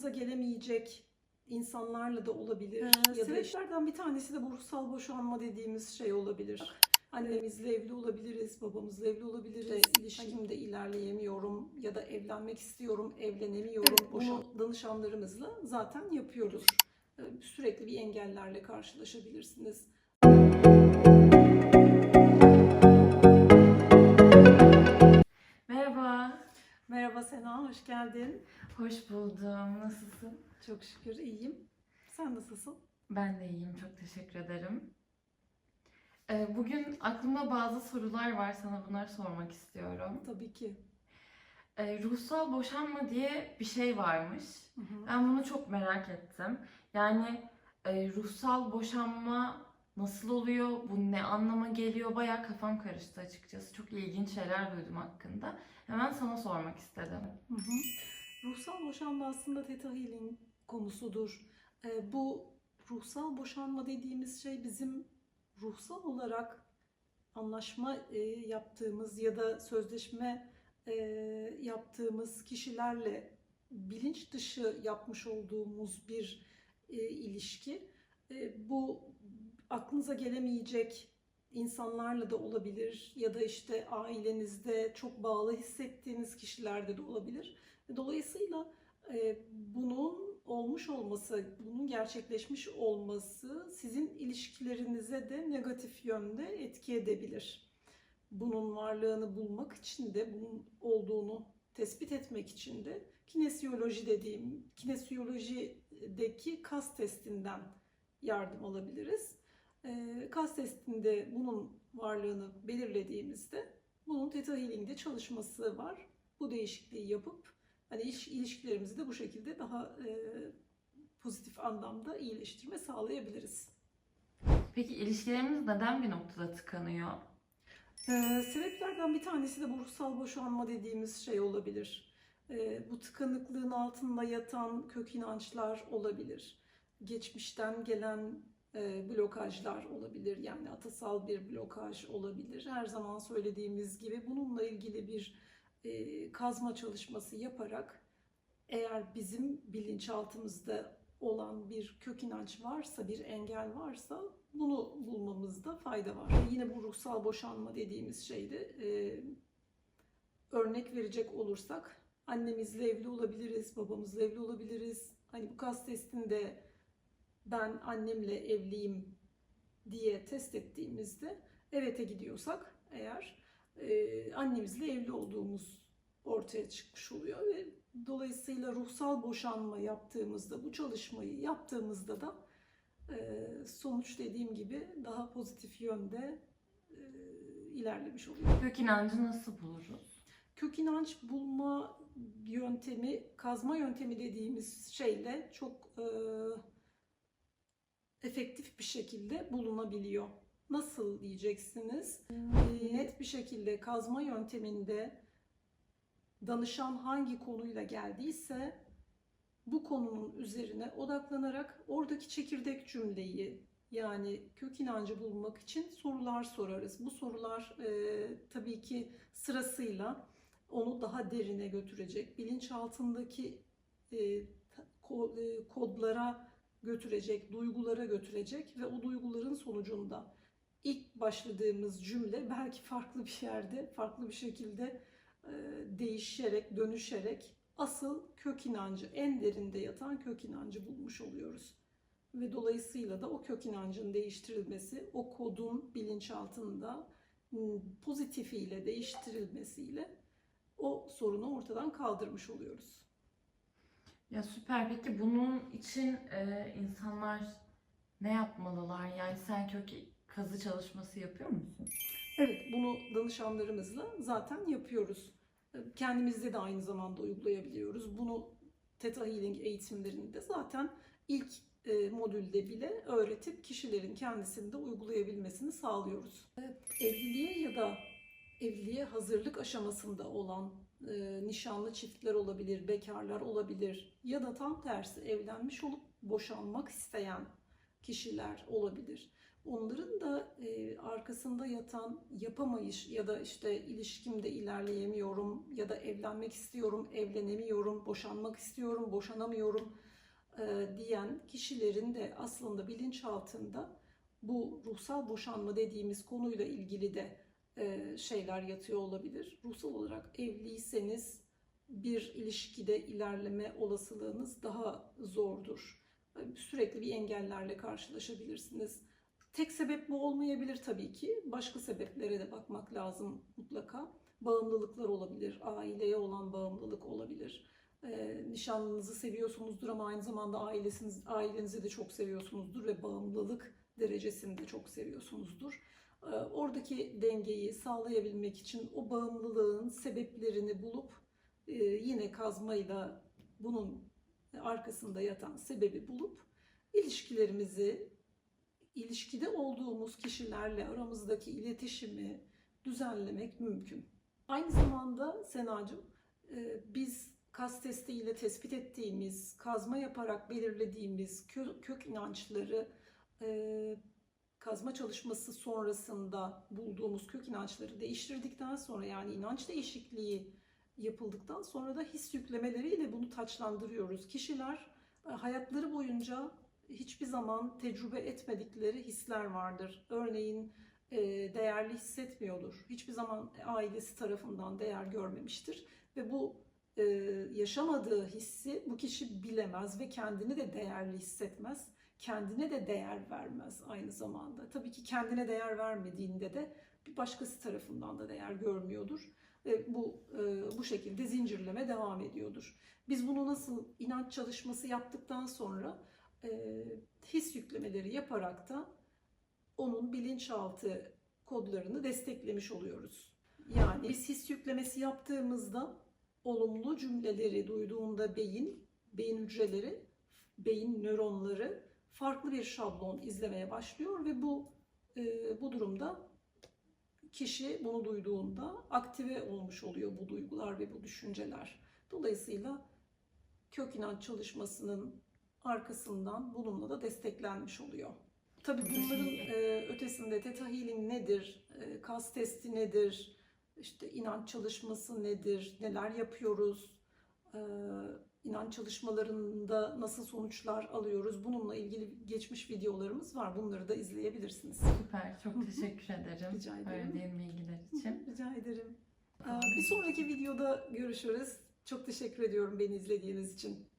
aklınıza gelemeyecek insanlarla da olabilir. Ee, ya da sebeplerden sebeplerden bir tanesi de bu ruhsal boşanma dediğimiz şey olabilir. Annemizle evli olabiliriz, babamızla evli olabiliriz. Evet. İlişkimde ilerleyemiyorum ya da evlenmek istiyorum, evlenemiyorum. Evet, Bunu danışanlarımızla zaten yapıyoruz. Ee, Sürekli bir engellerle karşılaşabilirsiniz. Merhaba. Merhaba Sena, hoş geldin. Hoş buldum. Nasılsın? Çok şükür iyiyim. Sen nasılsın? Ben de iyiyim. Çok teşekkür ederim. Ee, Bugün aklımda bazı sorular var. Sana bunları sormak istiyorum. Tabii ki. Ee, Ruhsal boşanma diye bir şey varmış. Hı hı. Ben bunu çok merak ettim. Yani e, ruhsal boşanma nasıl oluyor? Bu ne anlama geliyor? Bayağı kafam karıştı açıkçası. Çok ilginç şeyler duydum hakkında. Hemen sana sormak istedim. Hı hı. Ruhsal boşanma aslında Theta Healing konusudur. Ee, bu ruhsal boşanma dediğimiz şey bizim ruhsal olarak anlaşma e, yaptığımız ya da sözleşme e, yaptığımız kişilerle bilinç dışı yapmış olduğumuz bir e, ilişki. E, bu aklınıza gelemeyecek insanlarla da olabilir ya da işte ailenizde çok bağlı hissettiğiniz kişilerde de olabilir. Dolayısıyla e, bunun olmuş olması, bunun gerçekleşmiş olması sizin ilişkilerinize de negatif yönde etki edebilir. Bunun varlığını bulmak için de, bunun olduğunu tespit etmek için de kinesiyoloji dediğim, kinesiyolojideki kas testinden yardım alabiliriz. E, kas testinde bunun varlığını belirlediğimizde bunun Theta Healing'de çalışması var. Bu değişikliği yapıp hani iş, ilişkilerimizi de bu şekilde daha e, pozitif anlamda iyileştirme sağlayabiliriz. Peki ilişkilerimiz neden bir noktada tıkanıyor? Ee, sebeplerden bir tanesi de bu ruhsal boşanma dediğimiz şey olabilir. Ee, bu tıkanıklığın altında yatan kök inançlar olabilir. Geçmişten gelen blokajlar olabilir. Yani atasal bir blokaj olabilir. Her zaman söylediğimiz gibi bununla ilgili bir e, kazma çalışması yaparak eğer bizim bilinçaltımızda olan bir kök inanç varsa, bir engel varsa bunu bulmamızda fayda var. Yine bu ruhsal boşanma dediğimiz şeyde e, örnek verecek olursak annemizle evli olabiliriz, babamızla evli olabiliriz. Hani bu kas testinde ben annemle evliyim diye test ettiğimizde evet'e gidiyorsak eğer e, annemizle evli olduğumuz ortaya çıkmış oluyor ve dolayısıyla ruhsal boşanma yaptığımızda bu çalışmayı yaptığımızda da e, sonuç dediğim gibi daha pozitif yönde e, ilerlemiş oluyor. Kök inancı nasıl buluruz? Kök inanç bulma yöntemi, kazma yöntemi dediğimiz şeyle çok e, efektif bir şekilde bulunabiliyor. Nasıl diyeceksiniz? E, net bir şekilde kazma yönteminde danışan hangi konuyla geldiyse bu konunun üzerine odaklanarak oradaki çekirdek cümleyi yani kök inancı bulmak için sorular sorarız. Bu sorular e, tabii ki sırasıyla onu daha derine götürecek, bilinçaltındaki e, e, kodlara götürecek, duygulara götürecek ve o duyguların sonucunda ilk başladığımız cümle belki farklı bir yerde, farklı bir şekilde e, değişerek, dönüşerek asıl kök inancı, en derinde yatan kök inancı bulmuş oluyoruz. Ve dolayısıyla da o kök inancın değiştirilmesi, o kodun bilinçaltında pozitifiyle değiştirilmesiyle o sorunu ortadan kaldırmış oluyoruz. Ya süper. Peki bunun için e, insanlar ne yapmalılar? Yani sen kök kazı çalışması yapıyor musun? Evet, bunu danışanlarımızla zaten yapıyoruz. Kendimizde de aynı zamanda uygulayabiliyoruz. Bunu Theta Healing eğitimlerinde zaten ilk e, modülde bile öğretip kişilerin kendisinde uygulayabilmesini sağlıyoruz. Evliliğe ya da evliliğe hazırlık aşamasında olan e, nişanlı çiftler olabilir, bekarlar olabilir ya da tam tersi evlenmiş olup boşanmak isteyen kişiler olabilir. Onların da e, arkasında yatan yapamayış ya da işte ilişkimde ilerleyemiyorum ya da evlenmek istiyorum, evlenemiyorum, boşanmak istiyorum, boşanamıyorum e, diyen kişilerin de aslında bilinçaltında bu ruhsal boşanma dediğimiz konuyla ilgili de şeyler yatıyor olabilir. Ruhsal olarak evliyseniz bir ilişkide ilerleme olasılığınız daha zordur. Sürekli bir engellerle karşılaşabilirsiniz. Tek sebep bu olmayabilir tabii ki. Başka sebeplere de bakmak lazım mutlaka. Bağımlılıklar olabilir, aileye olan bağımlılık olabilir. Ee, nişanlınızı seviyorsunuzdur ama aynı zamanda ailesiniz, ailenizi de çok seviyorsunuzdur ve bağımlılık derecesinde çok seviyorsunuzdur. Ee, oradaki dengeyi sağlayabilmek için o bağımlılığın sebeplerini bulup e, yine kazmayla bunun arkasında yatan sebebi bulup ilişkilerimizi ilişkide olduğumuz kişilerle aramızdaki iletişimi düzenlemek mümkün. Aynı zamanda Senacığım e, biz kas testiyle tespit ettiğimiz, kazma yaparak belirlediğimiz kö- kök inançları e, kazma çalışması sonrasında bulduğumuz kök inançları değiştirdikten sonra yani inanç değişikliği yapıldıktan sonra da his yüklemeleriyle bunu taçlandırıyoruz. Kişiler e, hayatları boyunca hiçbir zaman tecrübe etmedikleri hisler vardır. Örneğin e, değerli hissetmiyordur. Hiçbir zaman ailesi tarafından değer görmemiştir ve bu e, yaşamadığı hissi bu kişi bilemez ve kendini de değerli hissetmez. Kendine de değer vermez aynı zamanda. Tabii ki kendine değer vermediğinde de bir başkası tarafından da değer görmüyordur. Ve bu e, bu şekilde zincirleme devam ediyordur. Biz bunu nasıl inanç çalışması yaptıktan sonra e, his yüklemeleri yaparak da onun bilinçaltı kodlarını desteklemiş oluyoruz. Yani biz his yüklemesi yaptığımızda olumlu cümleleri duyduğunda beyin, beyin hücreleri, beyin nöronları farklı bir şablon izlemeye başlıyor ve bu e, bu durumda kişi bunu duyduğunda aktive olmuş oluyor bu duygular ve bu düşünceler. Dolayısıyla kök inanç çalışmasının arkasından bununla da desteklenmiş oluyor. Tabii bunların e, ötesinde Theta Healing nedir, e, kas testi nedir, işte inanç çalışması nedir, neler yapıyoruz, e, inanç çalışmalarında nasıl sonuçlar alıyoruz bununla ilgili geçmiş videolarımız var. Bunları da izleyebilirsiniz. Süper. Çok teşekkür ederim. Rica ederim. Verdiğin bilgiler için. Rica ederim. Bir sonraki videoda görüşürüz. Çok teşekkür ediyorum beni izlediğiniz için.